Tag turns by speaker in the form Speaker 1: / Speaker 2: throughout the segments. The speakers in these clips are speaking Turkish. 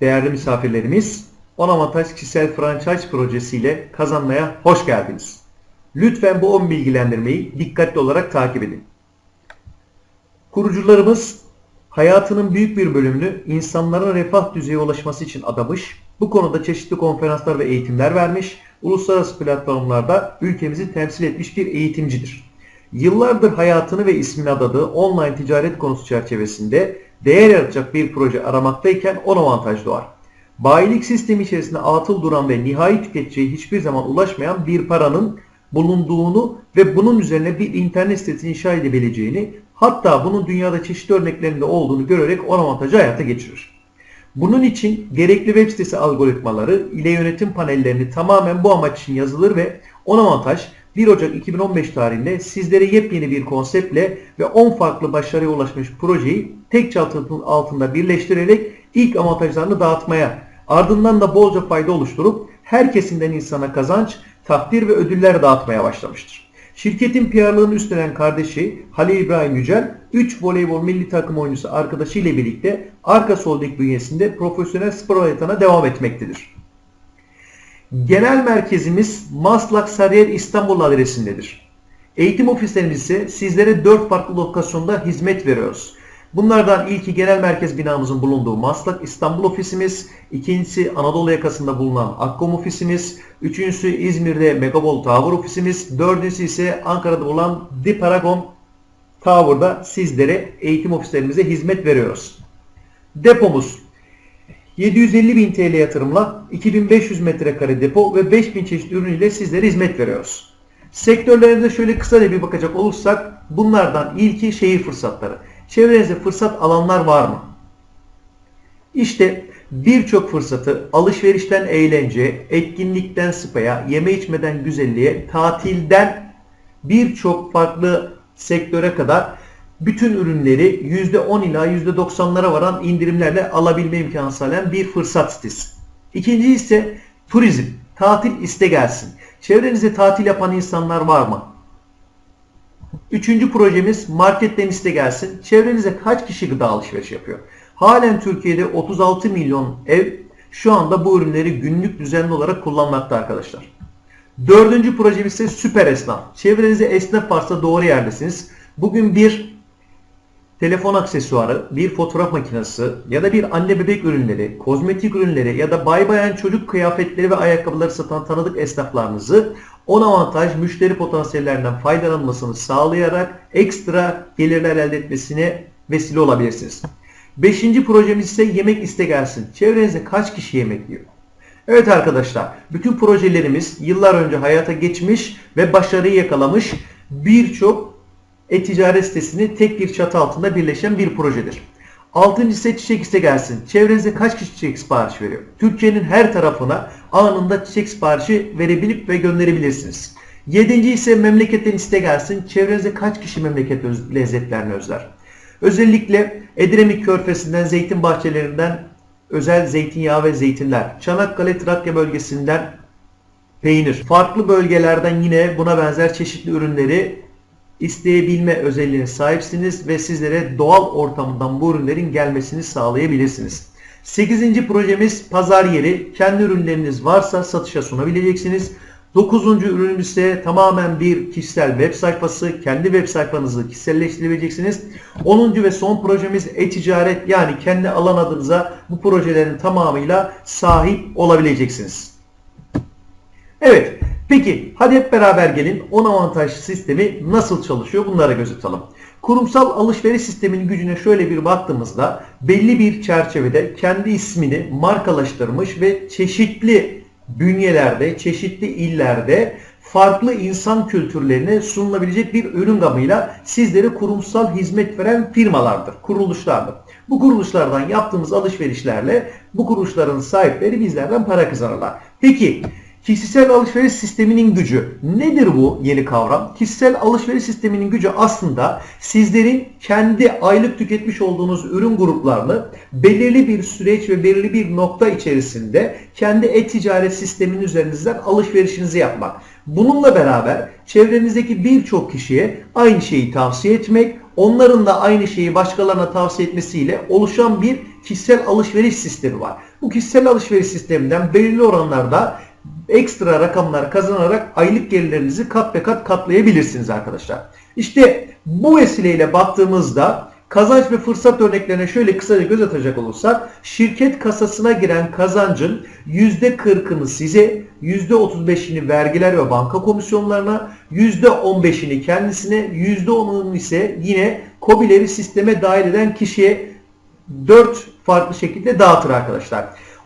Speaker 1: Değerli misafirlerimiz, 10 avantaj kişisel franchise projesiyle kazanmaya hoş geldiniz. Lütfen bu 10 bilgilendirmeyi dikkatli olarak takip edin. Kurucularımız hayatının büyük bir bölümünü insanların refah düzeye ulaşması için adamış, bu konuda çeşitli konferanslar ve eğitimler vermiş, uluslararası platformlarda ülkemizi temsil etmiş bir eğitimcidir. Yıllardır hayatını ve ismini adadığı online ticaret konusu çerçevesinde değer yaratacak bir proje aramaktayken 10 avantaj doğar. Bayilik sistemi içerisinde atıl duran ve nihai tüketiciye hiçbir zaman ulaşmayan bir paranın bulunduğunu ve bunun üzerine bir internet sitesi inşa edebileceğini hatta bunun dünyada çeşitli örneklerinde olduğunu görerek 10 avantajı hayata geçirir. Bunun için gerekli web sitesi algoritmaları ile yönetim panellerini tamamen bu amaç için yazılır ve 10 avantaj 1 Ocak 2015 tarihinde sizlere yepyeni bir konseptle ve 10 farklı başarıya ulaşmış projeyi tek çatının altında birleştirerek ilk avantajlarını dağıtmaya, ardından da bolca fayda oluşturup her kesimden insana kazanç, takdir ve ödüller dağıtmaya başlamıştır. Şirketin PR'lığını üstlenen kardeşi Halil İbrahim Yücel, 3 voleybol milli takım oyuncusu arkadaşı ile birlikte Arka Soldek bünyesinde profesyonel spor hayatına devam etmektedir. Genel merkezimiz Maslak Sarıyer İstanbul adresindedir. Eğitim ofislerimiz ise sizlere 4 farklı lokasyonda hizmet veriyoruz. Bunlardan ilki genel merkez binamızın bulunduğu Maslak İstanbul ofisimiz, ikincisi Anadolu yakasında bulunan Akkom ofisimiz, üçüncüsü İzmir'de Megabol Tower ofisimiz, dördüncüsü ise Ankara'da bulunan The Paragon Tower'da sizlere eğitim ofislerimize hizmet veriyoruz. Depomuz 750 bin TL yatırımla 2500 metrekare depo ve 5000 çeşit ürün ile sizlere hizmet veriyoruz. Sektörlerimize şöyle kısaca bir bakacak olursak bunlardan ilki şehir fırsatları. Çevrenizde fırsat alanlar var mı? İşte birçok fırsatı alışverişten eğlence, etkinlikten spaya, yeme içmeden güzelliğe, tatilden birçok farklı sektöre kadar bütün ürünleri %10 ila %90'lara varan indirimlerle alabilme imkanı sağlayan bir fırsat sitesi. İkinci ise turizm. Tatil iste gelsin. Çevrenizde tatil yapan insanlar var mı? Üçüncü projemiz marketten iste gelsin. Çevrenize kaç kişi gıda alışveriş yapıyor? Halen Türkiye'de 36 milyon ev şu anda bu ürünleri günlük düzenli olarak kullanmakta arkadaşlar. Dördüncü projemiz ise süper esnaf. Çevrenizde esnaf varsa doğru yerdesiniz. Bugün bir telefon aksesuarı, bir fotoğraf makinesi ya da bir anne bebek ürünleri, kozmetik ürünleri ya da bay bayan çocuk kıyafetleri ve ayakkabıları satan tanıdık esnaflarınızı 10 avantaj müşteri potansiyellerinden faydalanmasını sağlayarak ekstra gelirler elde etmesine vesile olabilirsiniz. Beşinci projemiz ise yemek iste gelsin. Çevrenizde kaç kişi yemek yiyor? Evet arkadaşlar, bütün projelerimiz yıllar önce hayata geçmiş ve başarıyı yakalamış birçok e-ticaret sitesini tek bir çatı altında birleşen bir projedir. Altıncı ise çiçek iste gelsin. Çevrenizde kaç kişi çiçek sipariş veriyor? Türkiye'nin her tarafına anında çiçek siparişi verebilip ve gönderebilirsiniz. Yedinci ise memleketten iste gelsin. Çevrenizde kaç kişi memleket lezzetlerini özler? Özellikle Edremit Körfezi'nden, zeytin bahçelerinden özel zeytinyağı ve zeytinler. Çanakkale Trakya bölgesinden peynir. Farklı bölgelerden yine buna benzer çeşitli ürünleri isteyebilme özelliğine sahipsiniz ve sizlere doğal ortamdan bu ürünlerin gelmesini sağlayabilirsiniz. 8. projemiz pazar yeri. Kendi ürünleriniz varsa satışa sunabileceksiniz. 9. ürünümüz ise tamamen bir kişisel web sayfası. Kendi web sayfanızı kişiselleştirebileceksiniz. 10. ve son projemiz e-ticaret yani kendi alan adınıza bu projelerin tamamıyla sahip olabileceksiniz. Evet. Peki hadi hep beraber gelin 10 avantaj sistemi nasıl çalışıyor bunlara göz atalım. Kurumsal alışveriş sisteminin gücüne şöyle bir baktığımızda belli bir çerçevede kendi ismini markalaştırmış ve çeşitli bünyelerde, çeşitli illerde farklı insan kültürlerine sunulabilecek bir ürün gamıyla sizlere kurumsal hizmet veren firmalardır, kuruluşlardır. Bu kuruluşlardan yaptığımız alışverişlerle bu kuruluşların sahipleri bizlerden para kazanırlar. Peki Kişisel alışveriş sisteminin gücü. Nedir bu yeni kavram? Kişisel alışveriş sisteminin gücü aslında sizlerin kendi aylık tüketmiş olduğunuz ürün gruplarını belirli bir süreç ve belirli bir nokta içerisinde kendi e-ticaret sisteminin üzerinizden alışverişinizi yapmak. Bununla beraber çevrenizdeki birçok kişiye aynı şeyi tavsiye etmek, onların da aynı şeyi başkalarına tavsiye etmesiyle oluşan bir kişisel alışveriş sistemi var. Bu kişisel alışveriş sisteminden belirli oranlarda ekstra rakamlar kazanarak aylık gelirlerinizi kat ve kat katlayabilirsiniz arkadaşlar. İşte bu vesileyle baktığımızda kazanç ve fırsat örneklerine şöyle kısaca göz atacak olursak şirket kasasına giren kazancın %40'ını size, %35'ini vergiler ve banka komisyonlarına, %15'ini kendisine, %10'unu ise yine KOBİ'leri sisteme dahil eden kişiye 4 farklı şekilde dağıtır arkadaşlar.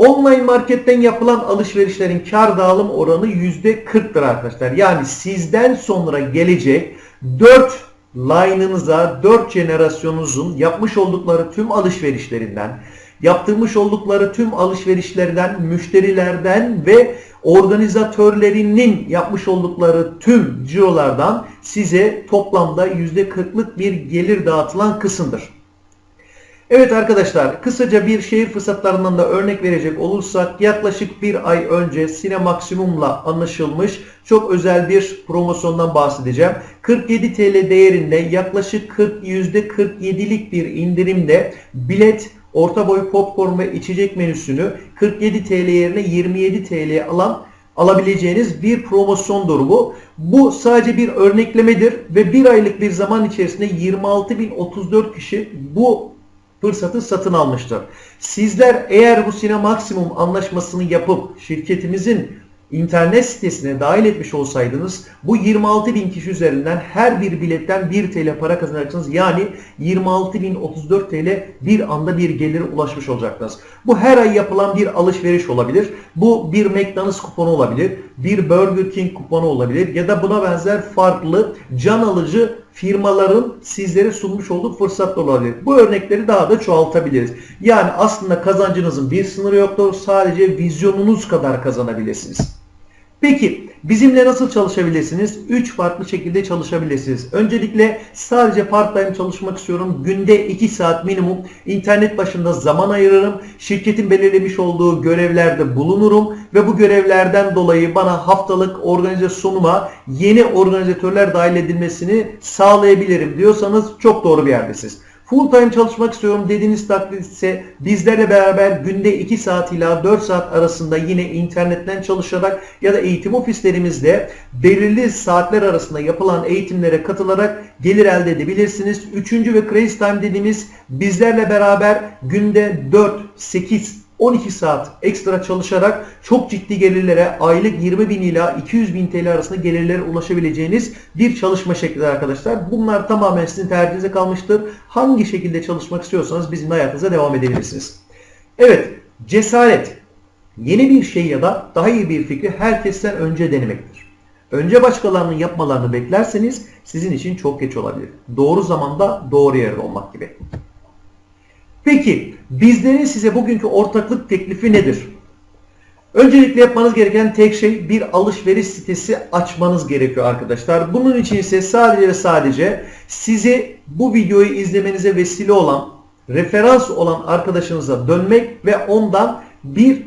Speaker 1: Online marketten yapılan alışverişlerin kar dağılım oranı %40'tır arkadaşlar. Yani sizden sonra gelecek 4 line'ınıza, 4 jenerasyonunuzun yapmış oldukları tüm alışverişlerinden, yaptırmış oldukları tüm alışverişlerden, müşterilerden ve organizatörlerinin yapmış oldukları tüm cirolardan size toplamda %40'lık bir gelir dağıtılan kısımdır. Evet arkadaşlar kısaca bir şehir fırsatlarından da örnek verecek olursak yaklaşık bir ay önce Sinemaksimum'la anlaşılmış çok özel bir promosyondan bahsedeceğim. 47 TL değerinde yaklaşık 40 %47'lik bir indirimde bilet orta boy popcorn ve içecek menüsünü 47 TL yerine 27 TL alan alabileceğiniz bir promosyon durumu. Bu sadece bir örneklemedir ve bir aylık bir zaman içerisinde 26.034 kişi bu fırsatı satın almıştır. Sizler eğer bu Sine Maksimum anlaşmasını yapıp şirketimizin internet sitesine dahil etmiş olsaydınız bu 26 bin kişi üzerinden her bir biletten 1 TL para kazanacaksınız. Yani 26.034 TL bir anda bir gelire ulaşmış olacaksınız. Bu her ay yapılan bir alışveriş olabilir. Bu bir McDonald's kuponu olabilir. Bir Burger King kuponu olabilir. Ya da buna benzer farklı can alıcı firmaların sizlere sunmuş olduğu fırsatlar olabilir. Bu örnekleri daha da çoğaltabiliriz. Yani aslında kazancınızın bir sınırı yoktur. Sadece vizyonunuz kadar kazanabilirsiniz. Peki bizimle nasıl çalışabilirsiniz? 3 farklı şekilde çalışabilirsiniz. Öncelikle sadece part time çalışmak istiyorum. Günde 2 saat minimum internet başında zaman ayırırım. Şirketin belirlemiş olduğu görevlerde bulunurum ve bu görevlerden dolayı bana haftalık organizasyonuma yeni organizatörler dahil edilmesini sağlayabilirim diyorsanız çok doğru bir yerdesiniz. Full time çalışmak istiyorum dediğiniz takdirde bizlerle beraber günde 2 saat ila 4 saat arasında yine internetten çalışarak ya da eğitim ofislerimizde belirli saatler arasında yapılan eğitimlere katılarak gelir elde edebilirsiniz. Üçüncü ve crazy time dediğimiz bizlerle beraber günde 4, 8, 12 saat ekstra çalışarak çok ciddi gelirlere aylık 20 bin ila 200 bin TL arasında gelirlere ulaşabileceğiniz bir çalışma şekli arkadaşlar. Bunlar tamamen sizin tercihinize kalmıştır. Hangi şekilde çalışmak istiyorsanız bizim hayatınıza devam edebilirsiniz. Evet, cesaret. Yeni bir şey ya da daha iyi bir fikri herkesten önce denemektir. Önce başkalarının yapmalarını beklerseniz sizin için çok geç olabilir. Doğru zamanda doğru yerde olmak gibi. Peki bizlerin size bugünkü ortaklık teklifi nedir? Öncelikle yapmanız gereken tek şey bir alışveriş sitesi açmanız gerekiyor arkadaşlar. Bunun için ise sadece ve sadece sizi bu videoyu izlemenize vesile olan, referans olan arkadaşınıza dönmek ve ondan bir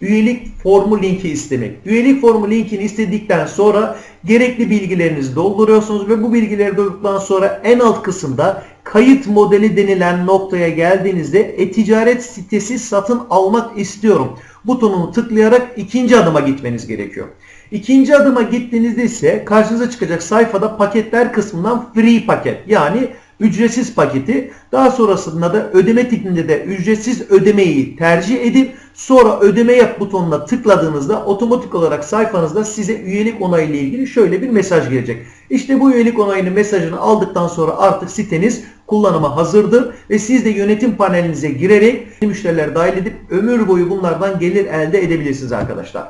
Speaker 1: üyelik formu linki istemek. Üyelik formu linkini istedikten sonra gerekli bilgilerinizi dolduruyorsunuz ve bu bilgileri doldurduktan sonra en alt kısımda kayıt modeli denilen noktaya geldiğinizde e-ticaret sitesi satın almak istiyorum butonunu tıklayarak ikinci adıma gitmeniz gerekiyor. İkinci adıma gittiğinizde ise karşınıza çıkacak sayfada paketler kısmından free paket yani ücretsiz paketi daha sonrasında da ödeme tipinde de ücretsiz ödemeyi tercih edip sonra ödeme yap butonuna tıkladığınızda otomatik olarak sayfanızda size üyelik onayı ilgili şöyle bir mesaj gelecek. İşte bu üyelik onayının mesajını aldıktan sonra artık siteniz kullanıma hazırdır ve siz de yönetim panelinize girerek müşteriler dahil edip ömür boyu bunlardan gelir elde edebilirsiniz arkadaşlar.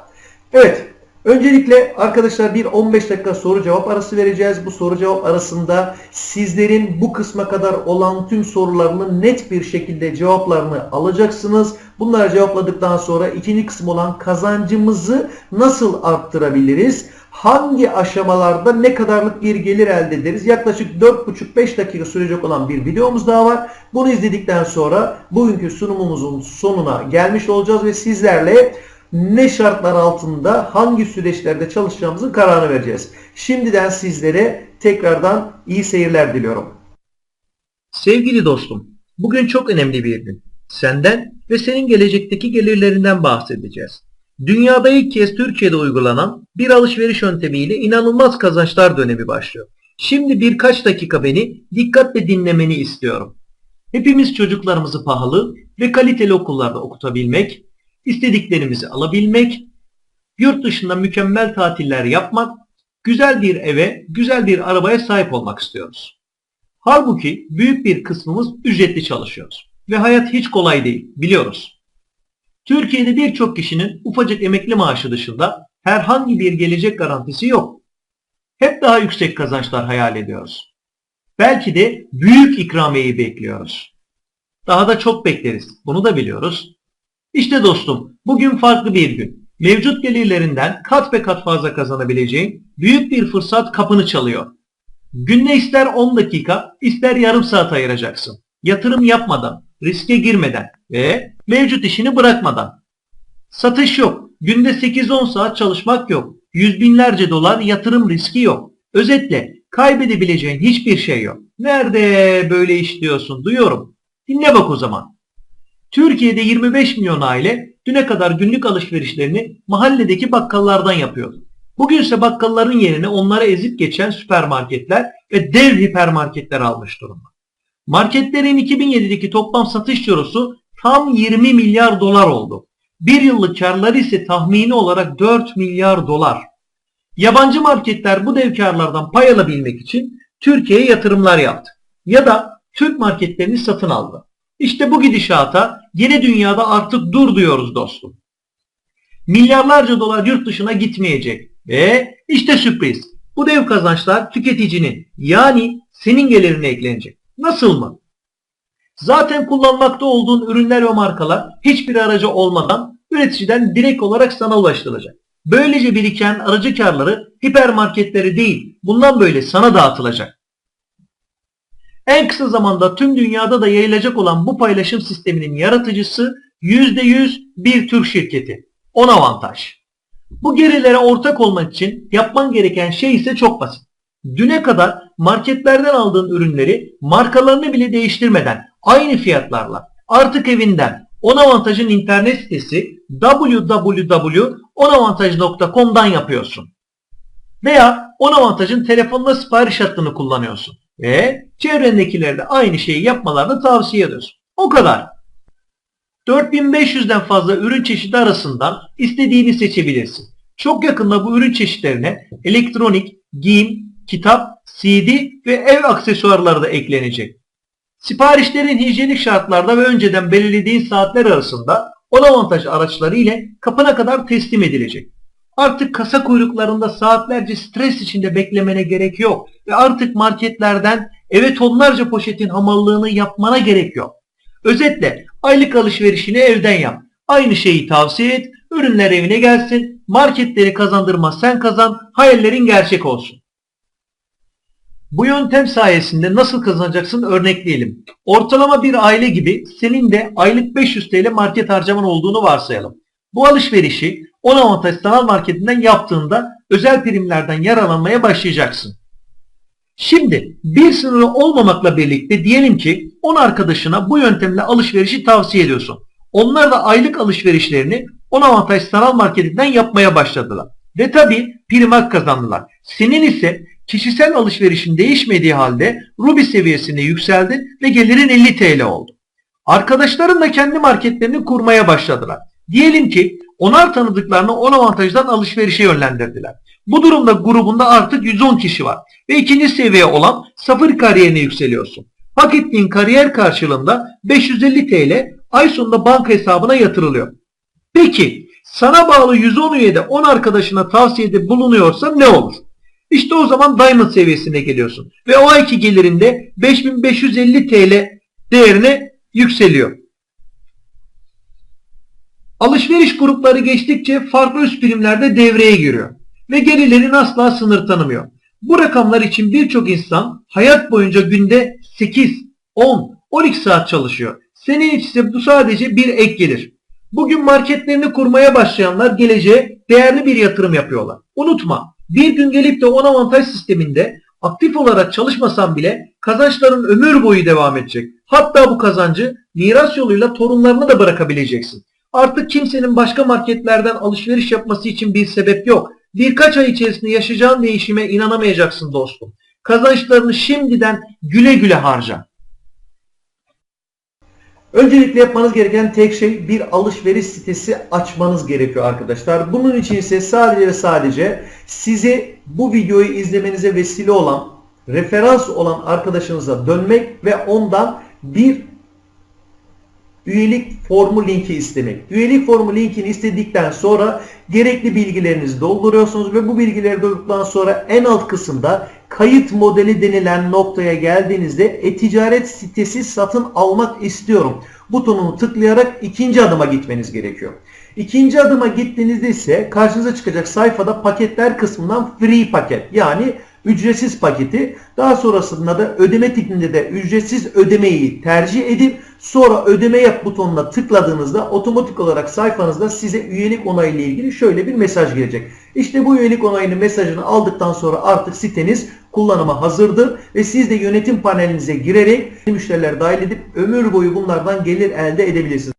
Speaker 1: Evet Öncelikle arkadaşlar bir 15 dakika soru cevap arası vereceğiz. Bu soru cevap arasında sizlerin bu kısma kadar olan tüm sorularını net bir şekilde cevaplarını alacaksınız. Bunları cevapladıktan sonra ikinci kısım olan kazancımızı nasıl arttırabiliriz? Hangi aşamalarda ne kadarlık bir gelir elde ederiz? Yaklaşık 4,5-5 dakika sürecek olan bir videomuz daha var. Bunu izledikten sonra bugünkü sunumumuzun sonuna gelmiş olacağız ve sizlerle ne şartlar altında hangi süreçlerde çalışacağımızın kararını vereceğiz. Şimdiden sizlere tekrardan iyi seyirler diliyorum.
Speaker 2: Sevgili dostum, bugün çok önemli bir gün. Senden ve senin gelecekteki gelirlerinden bahsedeceğiz. Dünyada ilk kez Türkiye'de uygulanan bir alışveriş yöntemiyle inanılmaz kazançlar dönemi başlıyor. Şimdi birkaç dakika beni dikkatle dinlemeni istiyorum. Hepimiz çocuklarımızı pahalı ve kaliteli okullarda okutabilmek, istediklerimizi alabilmek, yurt dışında mükemmel tatiller yapmak, güzel bir eve, güzel bir arabaya sahip olmak istiyoruz. Halbuki büyük bir kısmımız ücretli çalışıyoruz. Ve hayat hiç kolay değil, biliyoruz. Türkiye'de birçok kişinin ufacık emekli maaşı dışında herhangi bir gelecek garantisi yok. Hep daha yüksek kazançlar hayal ediyoruz. Belki de büyük ikramiyeyi bekliyoruz. Daha da çok bekleriz. Bunu da biliyoruz. İşte dostum, bugün farklı bir gün. Mevcut gelirlerinden kat be kat fazla kazanabileceğin büyük bir fırsat kapını çalıyor. Günde ister 10 dakika, ister yarım saat ayıracaksın. Yatırım yapmadan, riske girmeden ve mevcut işini bırakmadan. Satış yok. Günde 8-10 saat çalışmak yok. Yüz binlerce dolar yatırım riski yok. Özetle kaybedebileceğin hiçbir şey yok. Nerede böyle iş diyorsun duyuyorum. Dinle bak o zaman. Türkiye'de 25 milyon aile düne kadar günlük alışverişlerini mahalledeki bakkallardan yapıyordu. Bugünse bakkalların yerine onlara ezip geçen süpermarketler ve dev hipermarketler almış durumda. Marketlerin 2007'deki toplam satış cirosu tam 20 milyar dolar oldu. Bir yıllık karları ise tahmini olarak 4 milyar dolar. Yabancı marketler bu dev karlardan pay alabilmek için Türkiye'ye yatırımlar yaptı. Ya da Türk marketlerini satın aldı. İşte bu gidişata yeni dünyada artık dur diyoruz dostum. Milyarlarca dolar yurt dışına gitmeyecek. Ve işte sürpriz. Bu dev kazançlar tüketicinin yani senin gelirine eklenecek. Nasıl mı? Zaten kullanmakta olduğun ürünler ve markalar hiçbir aracı olmadan üreticiden direkt olarak sana ulaştırılacak. Böylece biriken aracı karları hipermarketleri değil bundan böyle sana dağıtılacak. En kısa zamanda tüm dünyada da yayılacak olan bu paylaşım sisteminin yaratıcısı %100 bir Türk şirketi. 10 avantaj. Bu gerilere ortak olmak için yapman gereken şey ise çok basit. Düne kadar marketlerden aldığın ürünleri markalarını bile değiştirmeden aynı fiyatlarla artık evinden 10 avantajın internet sitesi www.onavantaj.com'dan yapıyorsun. Veya 10 avantajın telefonla sipariş hattını kullanıyorsun. Ve çevrendekilere de aynı şeyi yapmalarını tavsiye ediyorsun. O kadar. 4500'den fazla ürün çeşidi arasından istediğini seçebilirsin. Çok yakında bu ürün çeşitlerine elektronik, giyim, kitap, CD ve ev aksesuarları da eklenecek. Siparişlerin hijyenik şartlarda ve önceden belirlediğin saatler arasında 10 avantaj araçları ile kapına kadar teslim edilecek. Artık kasa kuyruklarında saatlerce stres içinde beklemene gerek yok ve artık marketlerden eve tonlarca poşetin hamallığını yapmana gerek yok. Özetle aylık alışverişini evden yap. Aynı şeyi tavsiye et, ürünler evine gelsin, marketleri kazandırmaz sen kazan, hayallerin gerçek olsun. Bu yöntem sayesinde nasıl kazanacaksın örnekleyelim. Ortalama bir aile gibi senin de aylık 500 TL market harcaman olduğunu varsayalım. Bu alışverişi 10 avantaj sanal marketinden yaptığında özel primlerden yararlanmaya başlayacaksın. Şimdi bir sınırı olmamakla birlikte diyelim ki 10 arkadaşına bu yöntemle alışverişi tavsiye ediyorsun. Onlar da aylık alışverişlerini 10 avantaj sanal marketinden yapmaya başladılar. Ve tabi prim hak kazandılar. Senin ise kişisel alışverişin değişmediği halde Ruby seviyesine yükseldin ve gelirin 50 TL oldu. Arkadaşların da kendi marketlerini kurmaya başladılar. Diyelim ki onar tanıdıklarını 10 avantajdan alışverişe yönlendirdiler. Bu durumda grubunda artık 110 kişi var ve ikinci seviye olan sıfır kariyerine yükseliyorsun. Hak ettiğin kariyer karşılığında 550 TL ay sonunda banka hesabına yatırılıyor. Peki sana bağlı 110 üyede 10 arkadaşına tavsiyede bulunuyorsa ne olur? İşte o zaman Diamond seviyesine geliyorsun. Ve o ayki gelirinde 5550 TL değerine yükseliyor. Alışveriş grupları geçtikçe farklı üst birimlerde devreye giriyor. Ve gelirlerin asla sınır tanımıyor. Bu rakamlar için birçok insan hayat boyunca günde 8, 10, 12 saat çalışıyor. Senin için ise bu sadece bir ek gelir. Bugün marketlerini kurmaya başlayanlar geleceğe değerli bir yatırım yapıyorlar. Unutma, bir gün gelip de 10 avantaj sisteminde aktif olarak çalışmasan bile kazançların ömür boyu devam edecek. Hatta bu kazancı miras yoluyla torunlarına da bırakabileceksin. Artık kimsenin başka marketlerden alışveriş yapması için bir sebep yok. Birkaç ay içerisinde yaşayacağın değişime inanamayacaksın dostum. Kazançlarını şimdiden güle güle harca.
Speaker 1: Öncelikle yapmanız gereken tek şey bir alışveriş sitesi açmanız gerekiyor arkadaşlar. Bunun için ise sadece ve sadece sizi bu videoyu izlemenize vesile olan, referans olan arkadaşınıza dönmek ve ondan bir üyelik formu linki istemek. Üyelik formu linkini istedikten sonra gerekli bilgilerinizi dolduruyorsunuz ve bu bilgileri doldurduktan sonra en alt kısımda kayıt modeli denilen noktaya geldiğinizde e-ticaret sitesi satın almak istiyorum butonunu tıklayarak ikinci adıma gitmeniz gerekiyor. İkinci adıma gittiğinizde ise karşınıza çıkacak sayfada paketler kısmından free paket yani ücretsiz paketi daha sonrasında da ödeme tipinde de ücretsiz ödemeyi tercih edip sonra ödeme yap butonuna tıkladığınızda otomatik olarak sayfanızda size üyelik onayı ilgili şöyle bir mesaj gelecek. İşte bu üyelik onayının mesajını aldıktan sonra artık siteniz kullanıma hazırdır ve siz de yönetim panelinize girerek müşteriler dahil edip ömür boyu bunlardan gelir elde edebilirsiniz.